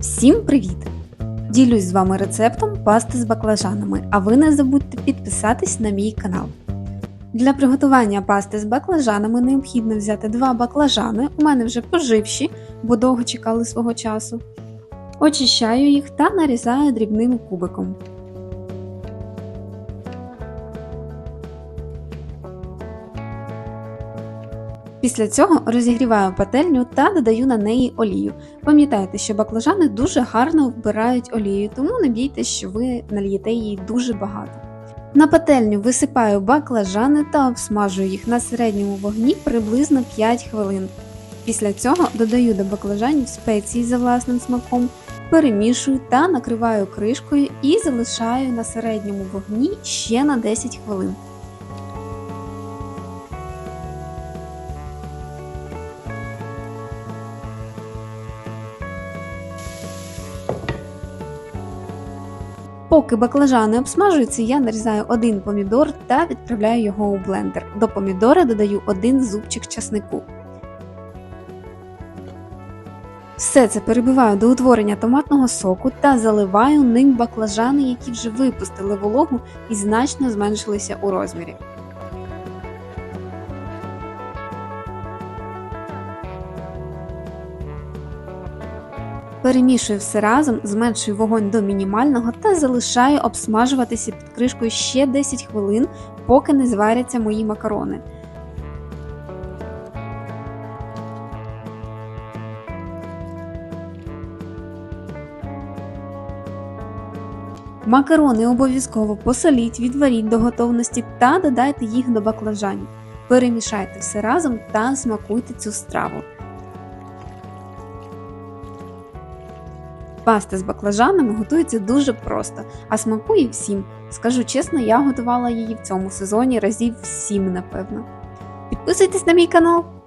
Всім привіт! Ділюсь з вами рецептом пасти з баклажанами, а ви не забудьте підписатись на мій канал. Для приготування пасти з баклажанами необхідно взяти два баклажани, у мене вже поживші, бо довго чекали свого часу. Очищаю їх та нарізаю дрібним кубиком. Після цього розігріваю пательню та додаю на неї олію. Пам'ятайте, що баклажани дуже гарно вбирають олію, тому не бійтесь, що ви нальєте її дуже багато. На пательню висипаю баклажани та обсмажую їх на середньому вогні приблизно 5 хвилин. Після цього додаю до баклажанів спеції за власним смаком, перемішую та накриваю кришкою і залишаю на середньому вогні ще на 10 хвилин. Поки баклажани обсмажуються, я нарізаю один помідор та відправляю його у блендер. До помідора додаю один зубчик часнику. Все це перебиваю до утворення томатного соку та заливаю ним баклажани, які вже випустили вологу і значно зменшилися у розмірі. Перемішую все разом, зменшую вогонь до мінімального та залишаю обсмажуватися під кришкою ще 10 хвилин, поки не зваряться мої макарони. Макарони обов'язково посоліть, відваріть до готовності та додайте їх до баклажанів. Перемішайте все разом та смакуйте цю страву. Паста з баклажанами готується дуже просто, а смакує всім. Скажу чесно, я готувала її в цьому сезоні разів всім, напевно. Підписуйтесь на мій канал!